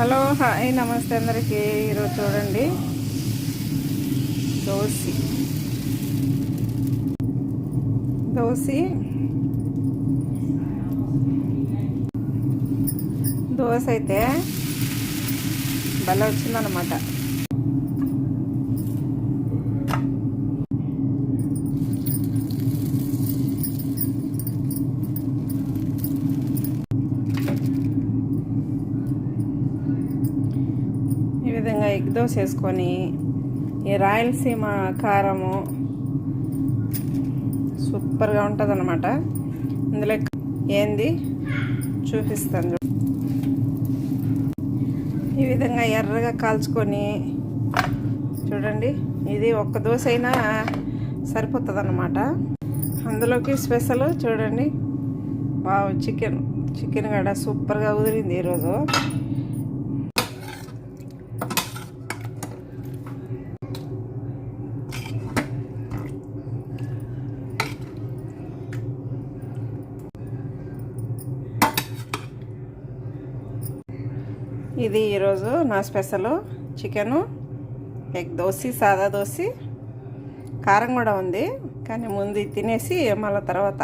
Hello hi నమస్తే అందరికీ. ఈరోజు చూడండి. దోసి దోసి దోశ అయితే భలే వచ్చిందనమాట విధంగా ఎగ్ దోశ వేసుకొని ఈ రాయలసీమ కారము సూపర్గా ఉంటుంది అనమాట ఇందులో ఏంది? చూపిస్తాను ఈ విధంగా ఎర్రగా కాల్చుకొని చూడండి. ఇది ఒక్క దోశ అయినా సరిపోతుంది అనమాట అందులోకి స్పెషల్ చూడండి. బాగా చికెన్. చికెన్ కూడా సూపర్గా కుదిరింది ఈరోజు. ఇది ఈరోజు నా స్పెషల్. చికెను ఎగ్ దోశ సాదా దోశ. కారం కూడా ఉంది కానీ ముందు తినేసి మళ్ళీ తర్వాత.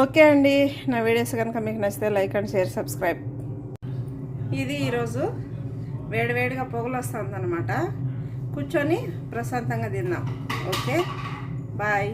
ఓకే అండి నా వీడియోస్ కనుక మీకు నచ్చితే లైక్ అండ్ షేర్ సబ్స్క్రైబ్. ఇది ఈరోజు వేడివేడిగా పొగలు వస్తుంది అనమాట కూర్చొని ప్రశాంతంగా తిందాం. Okay bye.